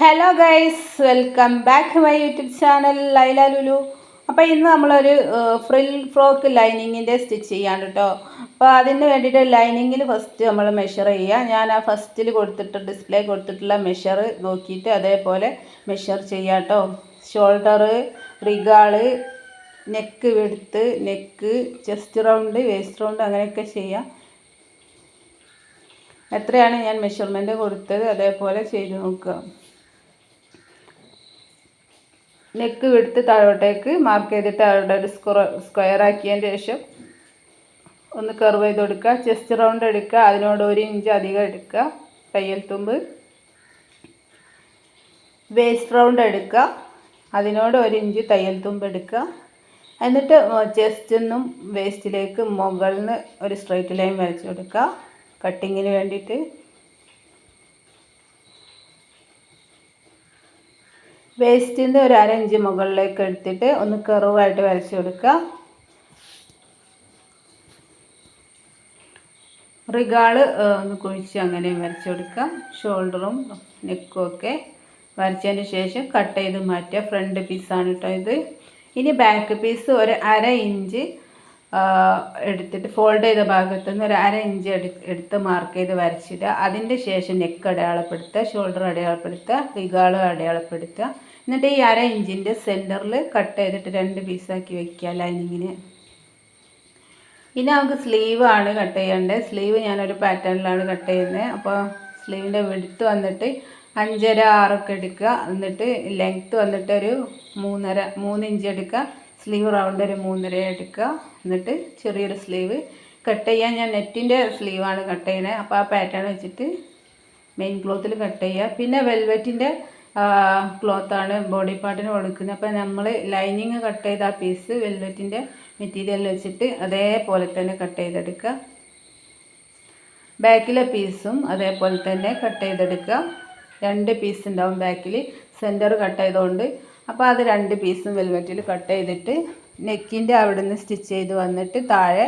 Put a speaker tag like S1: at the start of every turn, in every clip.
S1: Hello guys welcome back my YouTube channel Laila Lulu അപ്പോൾ ഇന്ന് നമ്മളൊരു ഫ്രിൽ ഫ്രോക്ക് ലൈനിങ്ങിന്റെ സ്റ്റിച്ച് ചെയ്യാൻ കേട്ടോ അപ്പോൾ അതിന് വേണ്ടിയിട്ട് ലൈനിങ്ങിൽ ഫസ്റ്റ് നമ്മൾ മെഷർ ചെയ്യുക. ഞാൻ ആ ഫസ്റ്റിൽ കൊടുത്തിട്ട് ഡിസ്പ്ലേ കൊടുത്തിട്ടുള്ള മെഷർ നോക്കിയിട്ട് അതേപോലെ മെഷർ ചെയ്യാം കേട്ടോ ഷോൾഡർ റിഗാൾ neck വെടുത്ത് neck chest round waist round അങ്ങനെയൊക്കെ ചെയ്യാം. എത്രയാണ് ഞാൻ മെഷർമെന്റ് കൊടുത്തത്? അതേപോലെ ചെയ്ത് നോക്കുക നെക്ക് വിടുത്ത് താഴോട്ടേക്ക് മാർക്ക് ചെയ്തിട്ട് അവിടെ ഒരു സ്ക്വയർ ആക്കിയതിന് ശേഷം ഒന്ന് കർവ് ചെയ്ത് കൊടുക്കുക. ചെസ്റ്റ് റൗണ്ട് എടുക്കുക. അതിനോട് ഒരു ഇഞ്ച് അധികം എടുക്കുക. തയ്യൽ തുമ്പ്. വേസ്റ്റ് റൗണ്ട് എടുക്കുക. അതിനോട് ഒരു ഇഞ്ച് തയ്യൽ തുമ്പ് എടുക്കുക. എന്നിട്ട് ചെസ്റ്റിൽ നിന്നും വേസ്റ്റിലേക്ക് മുകളിൽ നിന്ന് ഒരു സ്ട്രൈറ്റ് ലൈൻ വരച്ച് കൊടുക്കുക. കട്ടിങ്ങിന് വേണ്ടിയിട്ട്. വേസ്റ്റിന്റെ ഒരു അരഞ്ച് മുകളിലേക്ക് എടുത്തിട്ട് ഒന്ന് കറുവായിട്ട് വരച്ച് കൊടുക്കുക. റിഗാൾ ഒന്ന് കുഴിച്ച് അങ്ങനെ വരച്ച് കൊടുക്കുക. ഷോൾഡറും നെക്കും ഒക്കെ വരച്ചതിന് ശേഷം കട്ട് ചെയ്ത് മാറ്റുക. ഫ്രണ്ട് പീസാണ് കേട്ടോ ഇത്. ഇനി ബാക്ക് പീസ് ഒരു അര ഇഞ്ച് എടുത്തിട്ട് ഫോൾഡ് ചെയ്ത ഭാഗത്ത് നിന്ന് ഒരു അര ഇഞ്ച് എടുത്ത് മാർക്ക് ചെയ്ത് വരച്ചിടുക. അതിന്റെ ശേഷം നെക്ക് അടയാളപ്പെടുത്തുക ഷോൾഡർ അടയാളപ്പെടുത്തുക റിഗാളും അടയാളപ്പെടുത്തുക. എന്നിട്ട് ഈ അര ഇഞ്ചിന്റെ സെന്ററിൽ കട്ട് ചെയ്തിട്ട് രണ്ട് പീസാക്കി വെക്കുക ലൈനിങ്ങിനെ. ഇനി നമുക്ക് സ്ലീവ് ആണ് കട്ട് ചെയ്യേണ്ടത്. സ്ലീവ് ഞാനൊരു പാറ്റേണിലാണ് കട്ട് ചെയ്യുന്നത്. അപ്പോൾ സ്ലീവിന്റെ വെടുത്ത് വന്നിട്ട് അഞ്ചര ആറൊക്കെ എടുക്കുക. എന്നിട്ട് ലെങ്ത്ത് വന്നിട്ട് ഒരു മൂന്നര മൂന്ന് ഇഞ്ച് എടുക്കുക. സ്ലീവ് റൗണ്ട് ഒരു മൂന്നര എടുക്കുക. എന്നിട്ട് ചെറിയൊരു സ്ലീവ് കട്ട് ചെയ്യാൻ ഞാൻ നെറ്റിന്റെ സ്ലീവാണ് കട്ട് ചെയ്യണത് അപ്പോൾ ആ പാറ്റേൺ വെച്ചിട്ട് മെയിൻ ക്ലോത്തിൽ കട്ട് ചെയ്യുക. പിന്നെ വെൽവെറ്റിന്റെ ക്ലോത്താണ് ബോഡി പാർട്ടിന് കൊടുക്കുന്നത്. അപ്പോൾ നമ്മൾ ലൈനിങ് കട്ട് ചെയ്ത ആ പീസ് വെൽവെറ്റിന്റെ മെറ്റീരിയൽ വെച്ചിട്ട് അതേപോലെ തന്നെ കട്ട് ചെയ്തെടുക്കുക. ബാക്കിലെ പീസും അതേപോലെ തന്നെ കട്ട് ചെയ്തെടുക്കുക. രണ്ട് പീസ് ഉണ്ടാവും ബാക്കിൽ സെന്റർ കട്ട് ചെയ്തുകൊണ്ട് അപ്പോൾ അത് രണ്ട് പീസും വെൽവെറ്റിൽ കട്ട് ചെയ്തിട്ട് നെക്കിന്റെ അവിടെ നിന്ന് സ്റ്റിച്ച് ചെയ്ത് വന്നിട്ട് താഴെ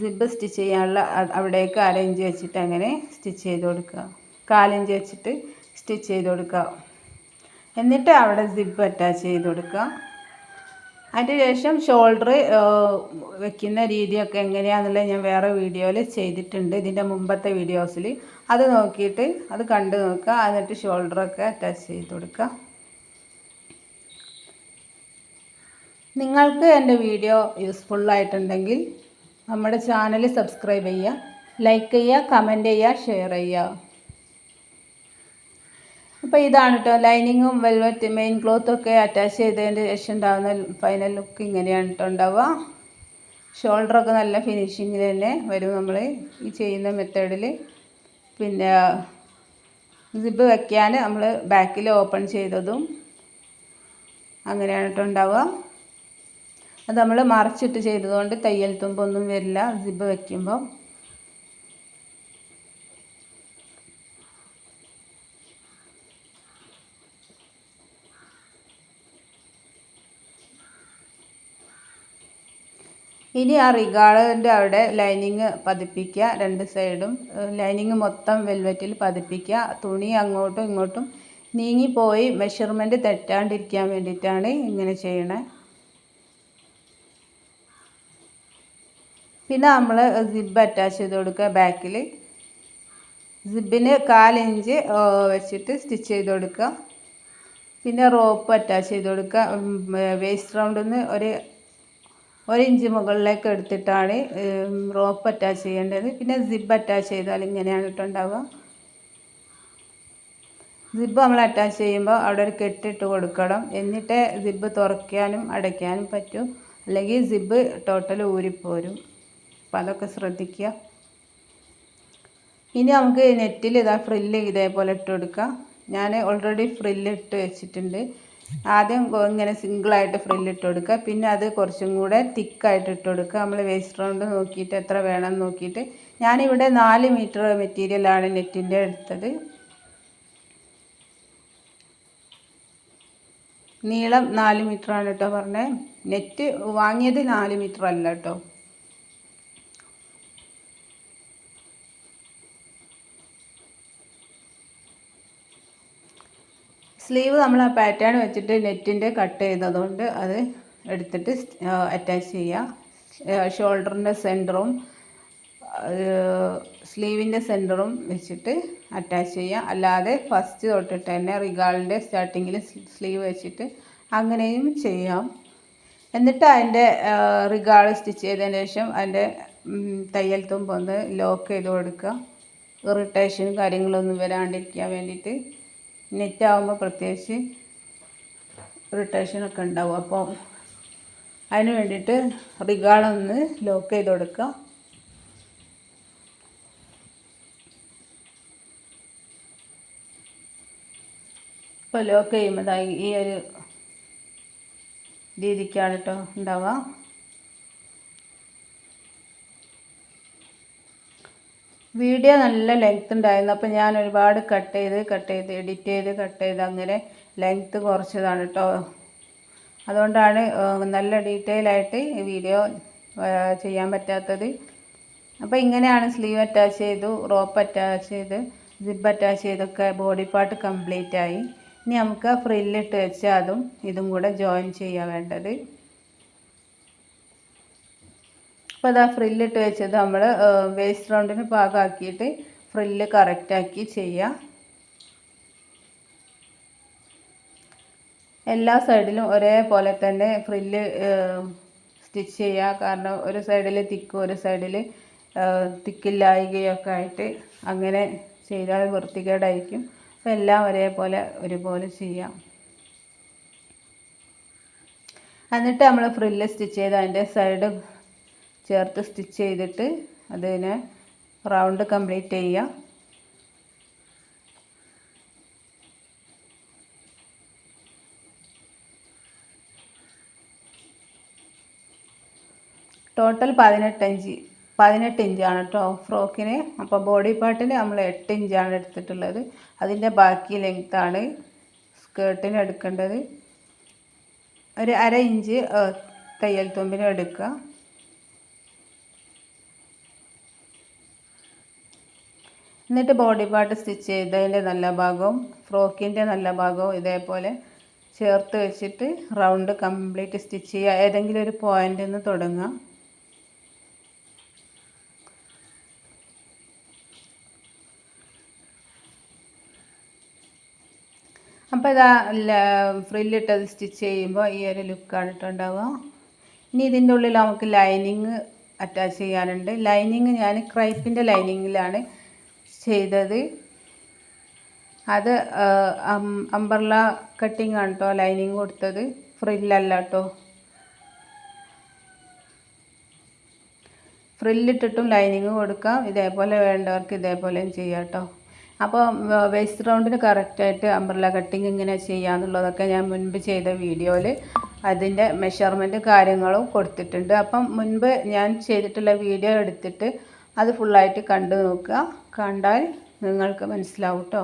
S1: സിബ് സ്റ്റിച്ച് ചെയ്യാനുള്ള അവിടേക്ക് അരയിഞ്ച് വെച്ചിട്ട് അങ്ങനെ സ്റ്റിച്ച് ചെയ്ത് കൊടുക്കുക. കാലിഞ്ച് വെച്ചിട്ട് സ്റ്റിച്ച് ചെയ്ത് കൊടുക്കുക. എന്നിട്ട് അവിടെ സിബ് അറ്റാച്ച് ചെയ്ത് കൊടുക്കുക. അതിന് ശേഷം ഷോൾഡർ വെക്കുന്ന രീതിയൊക്കെ എങ്ങനെയാണെന്നുള്ളത് ഞാൻ വേറെ വീഡിയോയിൽ ചെയ്തിട്ടുണ്ട്. ഇതിന്റെ മുമ്പത്തെ വീഡിയോസിൽ അത് നോക്കിയിട്ട് അത് കണ്ടു നോക്കുക. എന്നിട്ട് ഷോൾഡറൊക്കെ അറ്റാച്ച് ചെയ്ത് കൊടുക്കുക. നിങ്ങൾക്ക് എന്റെ വീഡിയോ യൂസ്ഫുള്ളായിട്ടുണ്ടെങ്കിൽ നമ്മുടെ ചാനൽ സബ്സ്ക്രൈബ് ചെയ്യുക ലൈക്ക് ചെയ്യുക കമന്റ് ചെയ്യുക ഷെയർ ചെയ്യുക. അപ്പോൾ ഇതാണ് കേട്ടോ ലൈനിങ്ങും വെൽവെറ്റ് മെയിൻ ക്ലോത്തും ഒക്കെ അറ്റാച്ച് ചെയ്തതിന്റെ ശേഷം ഉണ്ടാകുന്ന ഫൈനൽ ലുക്ക് ഇങ്ങനെയാണ് കേട്ടോ ഉണ്ടാവുക. ഷോൾഡറൊക്കെ നല്ല ഫിനിഷിങ്ങിൽ തന്നെ വരും നമ്മൾ ഈ ചെയ്യുന്ന മെത്തേഡിൽ പിന്നെ സിബ് വയ്ക്കാൻ നമ്മൾ ബാക്കിൽ ഓപ്പൺ ചെയ്തതും അങ്ങനെയാണ് കേട്ടോ ഉണ്ടാവുക. അത് നമ്മൾ മറച്ചിട്ട് ചെയ്തതുകൊണ്ട് തയ്യൽ തുമ്പൊന്നും വരില്ല. സിബ് വയ്ക്കുമ്പോൾ ഇനി ആ റിഗാളിന്റെ അവിടെ ലൈനിങ് പതിപ്പിക്കുക രണ്ട് സൈഡും ലൈനിങ് മൊത്തം വെൽവെറ്റിൽ പതിപ്പിക്കുക. തുണി അങ്ങോട്ടും ഇങ്ങോട്ടും നീങ്ങിപ്പോയി മെഷർമെന്റ് തെറ്റാണ്ടിരിക്കാൻ വേണ്ടിയിട്ടാണ് ഇങ്ങനെ ചെയ്യണേ. പിന്നെ നമ്മൾ സിബ് അറ്റാച്ച് ചെയ്ത് കൊടുക്കുക ബാക്കിൽ. സിബിന് കാലിഞ്ച് വെച്ചിട്ട് സ്റ്റിച്ച് ചെയ്ത് കൊടുക്കുക. പിന്നെ റോപ്പ് അറ്റാച്ച് ചെയ്ത് കൊടുക്കുക. വേസ്റ്റ് റൗണ്ടിൽ നിന്ന് ഒരു ഒരു ഇഞ്ച് മുകളിലേക്ക് എടുത്തിട്ടാണ് റോപ്പ് അറ്റാച്ച് ചെയ്യേണ്ടത്. പിന്നെ സിബ് അറ്റാച്ച് ചെയ്താൽ ഇങ്ങനെയാണ് ഇട്ടുണ്ടാവുക സിബ് നമ്മൾ അറ്റാച്ച് ചെയ്യുമ്പോൾ അവിടെ ഒരു കെട്ടിട്ട് കൊടുക്കണം. എന്നിട്ട് സിബ് തുറക്കാനും അടയ്ക്കാനും പറ്റും. അല്ലെങ്കിൽ സിബ് ടോട്ടൽ ഊരിപ്പോരും. അപ്പം അതൊക്കെ ശ്രദ്ധിക്കുക. ഇനി നമുക്ക് നെറ്റിൽ ഇതാ ഫ്രില്ല് ഇതേപോലെ ഇട്ട് കൊടുക്കാം. ഞാൻ ഓൾറെഡി ഫ്രില്ല് ഇട്ട് വെച്ചിട്ടുണ്ട്. ആദ്യം ഇങ്ങനെ സിംഗിളായിട്ട് ഫ്രില്ല് ഇട്ട് കൊടുക്കുക പിന്നെ അത് കുറച്ചും കൂടെ തിക്കായിട്ട് ഇട്ട് കൊടുക്കുക നമ്മൾ വേസ്റ്റ് റൗണ്ട് നോക്കിയിട്ട് എത്ര വേണം നോക്കിയിട്ട്. ഞാനിവിടെ നാല് മീറ്റർ മെറ്റീരിയലാണ് നെറ്റിന്റെ എടുത്തത്. നീളം നാല് മീറ്ററാണ് കേട്ടോ പറഞ്ഞത് നെറ്റ് വാങ്ങിയത് നാല് മീറ്റർ അല്ല കേട്ടോ സ്ലീവ് നമ്മൾ ആ പാറ്റേൺ വെച്ചിട്ട് നെറ്റിന്റെ കട്ട് ചെയ്തതുകൊണ്ട് അത് എടുത്തിട്ട് അറ്റാച്ച് ചെയ്യുക ഷോൾഡറിന്റെ സെന്ററും സ്ലീവിന്റെ സെന്ററും വെച്ചിട്ട് അറ്റാച്ച് ചെയ്യുക അല്ലാതെ ഫസ്റ്റ് തൊട്ടിട്ട് തന്നെ റിഗാളിന്റെ സ്റ്റാർട്ടിങ്ങിൽ സ്ലീവ് വെച്ചിട്ട് അങ്ങനെയും ചെയ്യാം. എന്നിട്ട് അതിന്റെ റിഗാൾ സ്റ്റിച്ച് ചെയ്തതിന് ശേഷം അതിന്റെ തയ്യൽ തുമ്പ് ഒന്ന് ലോക്ക് ചെയ്ത് കൊടുക്കുക. ഇറിറ്റേഷനും കാര്യങ്ങളൊന്നും വരാണ്ടിരിക്കാൻ വേണ്ടിയിട്ട് നെറ്റ് ആകുമ്പോൾ പ്രത്യേകിച്ച് ഇറിറ്റേഷനൊക്കെ ഉണ്ടാവും. അപ്പോൾ അതിന് വേണ്ടിയിട്ട് റിഗാളൊന്ന് ലോക്ക് ചെയ്ത് കൊടുക്കുക. ഇപ്പോൾ ലോക്ക് ചെയ്യുമ്പോൾ ഈ ഒരു രീതിക്കാണ് കേട്ടോ ഉണ്ടാവുക. വീഡിയോ നല്ല ലെങ്ത് ഉണ്ടായിരുന്നു. അപ്പോൾ ഞാൻ ഒരുപാട് കട്ട് ചെയ്ത് കട്ട് ചെയ്ത് എഡിറ്റ് ചെയ്ത് കട്ട് ചെയ്ത് അങ്ങനെ ലെങ്ത്ത് കുറച്ചതാണ് കേട്ടോ അതുകൊണ്ടാണ് നല്ല ഡീറ്റെയിൽ ആയിട്ട് വീഡിയോ ചെയ്യാൻ പറ്റാത്തത്. അപ്പോൾ ഇങ്ങനെയാണ് സ്ലീവ് അറ്റാച്ച് ചെയ്തു റോപ്പ് അറ്റാച്ച് ചെയ്ത് സിബ് അറ്റാച്ച് ചെയ്തൊക്കെ ബോഡി പാർട്ട് കംപ്ലീറ്റ് ആയി. ഇനി നമുക്ക് ഫ്രില്ലിട്ട് വെച്ച് അതും ഇതും കൂടെ ജോയിൻ ചെയ്യാൻ വേണ്ടത്. അപ്പോൾ അതാ ഫ്രില്ലിട്ട് വെച്ചത് നമ്മൾ വേസ്റ്റ് റൗണ്ടിന് പാകമാക്കിയിട്ട് ഫ്രില്ല് കറക്റ്റാക്കി ചെയ്യുക എല്ലാ സൈഡിലും ഒരേപോലെ തന്നെ ഫ്രില്ല് സ്റ്റിച്ച് ചെയ്യുക കാരണം ഒരു സൈഡിൽ തിക്കും ഒരു സൈഡിൽ തിക്കില്ലായികയൊക്കെ ആയിട്ട് അങ്ങനെ ചെയ്താൽ വൃത്തികേടായിരിക്കും. അപ്പോൾ എല്ലാം ഒരേപോലെ ഒരുപോലെ ചെയ്യാം. എന്നിട്ട് നമ്മൾ ഫ്രില്ല് സ്റ്റിച്ച് ചെയ്ത് അതിന്റെ സൈഡ് ചേർത്ത് സ്റ്റിച്ച് ചെയ്തിട്ട് അതിനെ റൗണ്ട് കംപ്ലീറ്റ് ചെയ്യുക. ടോട്ടൽ പതിനെട്ട് ഇഞ്ച് പതിനെട്ട് ഇഞ്ചാണ് കേട്ടോ ഫ്രോക്കിന്. അപ്പോൾ ബോഡി പാർട്ടിന് നമ്മൾ എട്ട് ഇഞ്ചാണ് എടുത്തിട്ടുള്ളത്. അതിന്റെ ബാക്കി ലെങ്ത്താണ് സ്കേർട്ടിന് എടുക്കേണ്ടത്. ഒരു അര ഇഞ്ച് തയ്യൽ തുമ്പിന് എടുക്കുക. എന്നിട്ട് ബോഡി പാർട്ട് സ്റ്റിച്ച് ചെയ്തതിന്റെ നല്ല ഭാഗവും ഫ്രോക്കിന്റെ നല്ല ഭാഗവും ഇതേപോലെ ചേർത്ത് വെച്ചിട്ട് റൗണ്ട് കംപ്ലീറ്റ് സ്റ്റിച്ച് ചെയ്യുക ഏതെങ്കിലും ഒരു പോയിന്റിൽ നിന്ന് തുടങ്ങുക അപ്പോൾ ഇതാ ഫ്രില്ലിട്ടത് സ്റ്റിച്ച് ചെയ്യുമ്പോൾ ഈ ഒരു ലുക്കാണ് ഇനി ഇതിന്റെ ഉള്ളിൽ നമുക്ക് ലൈനിങ് അറ്റാച്ച് ചെയ്യാനുണ്ട്. ലൈനിങ് ഞാൻ ക്രൈപ്പിന്റെ ലൈനിങ്ങിലാണ് ചെയ്തത്. അത് അംബർല കട്ടിങ് ആണ് കേട്ടോ ലൈനിങ് കൊടുത്തത്. ഫ്രില്ലല്ല കേട്ടോ ഫ്രില്ലിട്ടിട്ടും ലൈനിങ് കൊടുക്കാം. ഇതേപോലെ വേണ്ടവർക്ക് ഇതേപോലെയും ചെയ്യാം കേട്ടോ അപ്പോൾ വേസ്റ്റ് റൗണ്ടിന് കറക്റ്റായിട്ട് അംബ്രല കട്ടിങ് ഇങ്ങനെ ചെയ്യാന്നുള്ളതൊക്കെ ഞാൻ മുൻപ് ചെയ്ത വീഡിയോയിൽ അതിന്റെ മെഷർമെന്റ് കാര്യങ്ങളും കൊടുത്തിട്ടുണ്ട്. അപ്പം മുൻപ് ഞാൻ ചെയ്തിട്ടുള്ള വീഡിയോ എടുത്തിട്ട് അത് ഫുള്ളായിട്ട് കണ്ടു നോക്കുക. കണ്ടാൽ നിങ്ങൾക്ക് മനസ്സിലാവും കേട്ടോ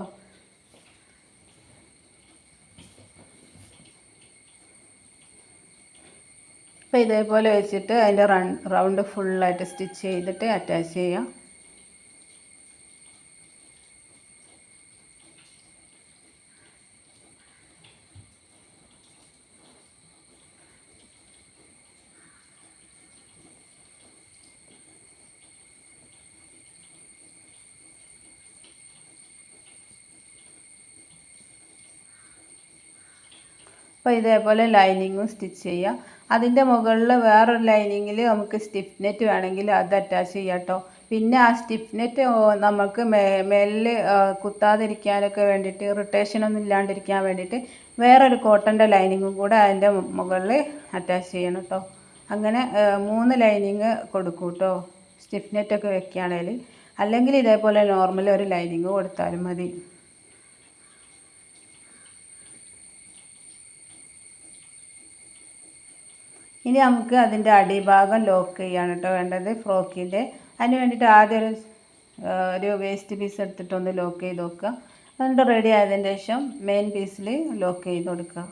S1: അപ്പോൾ ഇതേപോലെ വെച്ചിട്ട് അതിന്റെ റൗണ്ട് ഫുള്ളായിട്ട് സ്റ്റിച്ച് ചെയ്തിട്ട് അറ്റാച്ച് ചെയ്യാം. അപ്പോൾ ഇതേപോലെ ലൈനിങ്ങും സ്റ്റിച്ച് ചെയ്യുക അതിന്റെ മുകളിൽ വേറൊരു ലൈനിങ്ങിൽ നമുക്ക് സ്റ്റിഫ് നെറ്റ് വേണമെങ്കിൽ അത് അറ്റാച്ച് ചെയ്യാം കേട്ടോ പിന്നെ ആ സ്റ്റിഫ് നെറ്റ് നമുക്ക് മേ മേലിൽ കുത്താതിരിക്കാനൊക്കെ വേണ്ടിയിട്ട് ഇറിറ്റേഷനൊന്നും ഇല്ലാണ്ടിരിക്കാൻ വേണ്ടിയിട്ട് വേറൊരു കോട്ടന്റെ ലൈനിങ്ങും കൂടെ അതിന്റെ മുകളിൽ അറ്റാച്ച് ചെയ്യണം കേട്ടോ അങ്ങനെ മൂന്ന് ലൈനിങ് കൊടുക്കും കേട്ടോ സ്റ്റിഫ് നെറ്റൊക്കെ വെക്കുകയാണെങ്കിൽ അല്ലെങ്കിൽ ഇതേപോലെ നോർമൽ ഒരു ലൈനിങ് കൊടുത്താലും മതി. ഇനി നമുക്ക് അതിന്റെ അടിഭാഗം ലോക്ക് ചെയ്യാണ് കേട്ടോ വേണ്ടത് ഫ്രോക്കിന്റെ അതിന് വേണ്ടിയിട്ട് ആദ്യം ഒരു ഒരു വേസ്റ്റ് പീസ് എടുത്തിട്ടൊന്ന് ലോക്ക് ചെയ്ത് നോക്കുക അതുകൊണ്ട് റെഡി ആയതിന് ശേഷം മെയിൻ പീസിൽ ലോക്ക് ചെയ്ത് കൊടുക്കുക.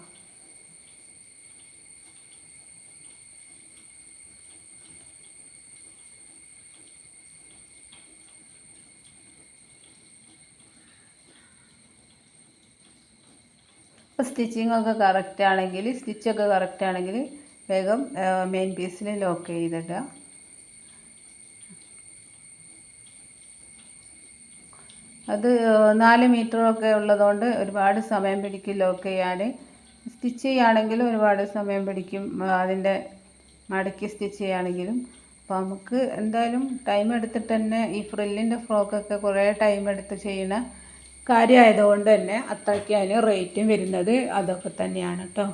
S1: അപ്പോൾ സ്റ്റിച്ചിങ് ഒക്കെ കറക്റ്റ് ആണെങ്കിൽ സ്റ്റിച്ചൊക്കെ കറക്റ്റ് ആണെങ്കിൽ വേഗം മെയിൻ പീസിൽ ലോക്ക് ചെയ്തിടുക. അത് നാല് മീറ്ററൊക്കെ ഉള്ളതുകൊണ്ട് ഒരുപാട് സമയം പിടിക്കും ലോക്ക് ചെയ്യാൻ. സ്റ്റിച്ച് ചെയ്യുകയാണെങ്കിലും ഒരുപാട് സമയം പിടിക്കും അതിന്റെ മടക്കി സ്റ്റിച്ച് ചെയ്യുകയാണെങ്കിലും. അപ്പോൾ നമുക്ക് എന്തായാലും ടൈം എടുത്തിട്ട് തന്നെ ഈ ഫ്രില്ലിന്റെ ഫ്രോക്കൊക്കെ കുറേ ടൈം എടുത്ത് ചെയ്യുന്ന കാര്യമായതുകൊണ്ട് തന്നെ അത്രയ്ക്ക് അതിന് റേറ്റും വരുന്നത്. അതൊക്കെ തന്നെയാണ് കേട്ടോ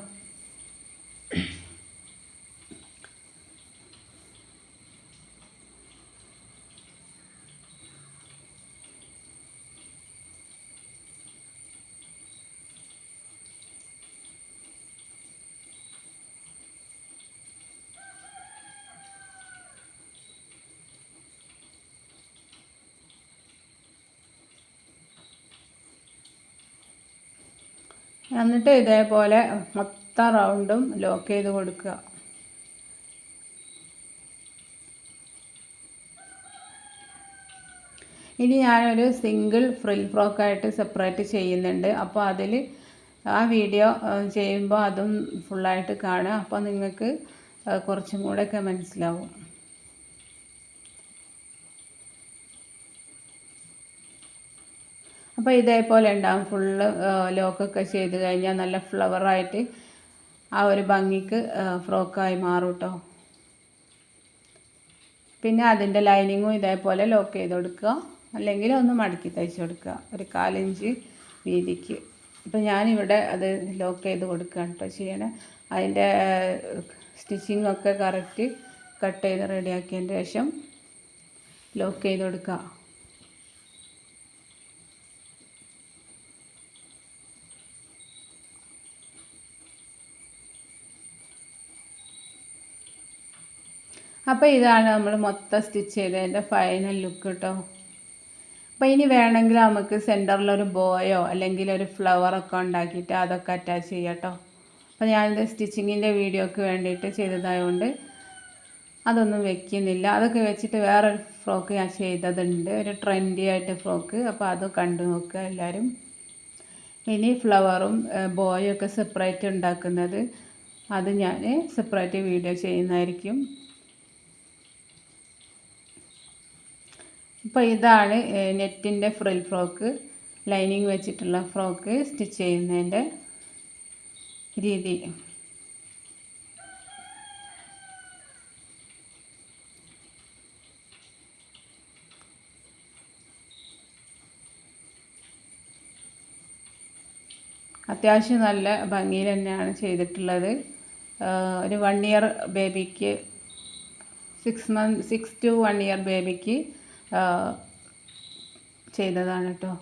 S1: എന്നിട്ട് ഇതേപോലെ മൊത്തം റൗണ്ടും ലോക്ക് ചെയ്ത് കൊടുക്കുക. ഇനി ഞാനൊരു സിംഗിൾ ഫ്രിൽ ഫ്രോക്കായിട്ട് സെപ്പറേറ്റ് ചെയ്യുന്നുണ്ട്. അപ്പോൾ അതിൽ ആ വീഡിയോ ചെയ്യുമ്പോൾ അതും ഫുള്ളായിട്ട് കാണുക. അപ്പോൾ നിങ്ങൾക്ക് കുറച്ചും കൂടെയൊക്കെ മനസ്സിലാവും. അപ്പോൾ ഇതേപോലെ ഉണ്ടാകും ഫുള്ള് ലോക്കൊക്കെ ചെയ്ത് കഴിഞ്ഞാൽ നല്ല ഫ്ലവറായിട്ട് ആ ഒരു ഭംഗിക്ക് ഫ്രോക്കായി മാറും കേട്ടോ പിന്നെ അതിന്റെ ലൈനിങ്ങും ഇതേപോലെ ലോക്ക് ചെയ്ത് കൊടുക്കുക. അല്ലെങ്കിൽ ഒന്ന് മടക്കി തയ്ച്ച് കൊടുക്കുക. ഒരു കാലിഞ്ച് വീതിക്ക്. ഇപ്പം ഞാനിവിടെ അത് ലോക്ക് ചെയ്ത് കൊടുക്കുകയാണ് കേട്ടോ ചെയ്യണേ. അതിന്റെ സ്റ്റിച്ചിങ് ഒക്കെ കറക്റ്റ് കട്ട് ചെയ്ത് റെഡിയാക്കിയതിന് ശേഷം ലോക്ക് ചെയ്ത് കൊടുക്കുക. അപ്പോൾ ഇതാണ് നമ്മൾ മൊത്തം സ്റ്റിച്ച് ചെയ്തതിന്റെ ഫൈനൽ ലുക്ക് കേട്ടോ അപ്പോൾ ഇനി വേണമെങ്കിൽ നമുക്ക് സെന്ററിലൊരു ബോയോ അല്ലെങ്കിൽ ഒരു ഫ്ലവറൊക്കെ ഉണ്ടാക്കിയിട്ട് അതൊക്കെ അറ്റാച്ച് ചെയ്യാം കേട്ടോ അപ്പോൾ ഞാനിത് സ്റ്റിച്ചിങ്ങിന്റെ വീഡിയോക്ക് വേണ്ടിയിട്ട് ചെയ്തതായതുകൊണ്ട് അതൊന്നും വെക്കുന്നില്ല. അതൊക്കെ വെച്ചിട്ട് വേറൊരു ഫ്രോക്ക് ഞാൻ ചെയ്തതുണ്ട്. ഒരു ട്രെൻഡി ആയിട്ട് ഫ്രോക്ക് അപ്പോൾ അത് കണ്ടു നോക്കുക എല്ലാവരും ഇനി ഫ്ലവറും ബോയും ഒക്കെ സെപ്പറേറ്റ് ഉണ്ടാക്കുന്നത്. അത് ഞാൻ സെപ്പറേറ്റ് വീഡിയോ ചെയ്യുന്നതായിരിക്കും. ഇപ്പോൾ ഇതാണ് നെറ്റിന്റെ ഫ്രിൽ ഫ്രോക്ക് ലൈനിങ് വെച്ചിട്ടുള്ള ഫ്രോക്ക് സ്റ്റിച്ച് ചെയ്യുന്നതിന്റെ രീതി. അത്യാവശ്യം നല്ല ഭംഗിയിൽ തന്നെയാണ് ചെയ്തിട്ടുള്ളത്. ഒരു വൺ ഇയർ ബേബിക്ക് six month six to one year ബേബിക്ക് ചെയ്തതാണ് കേട്ടോ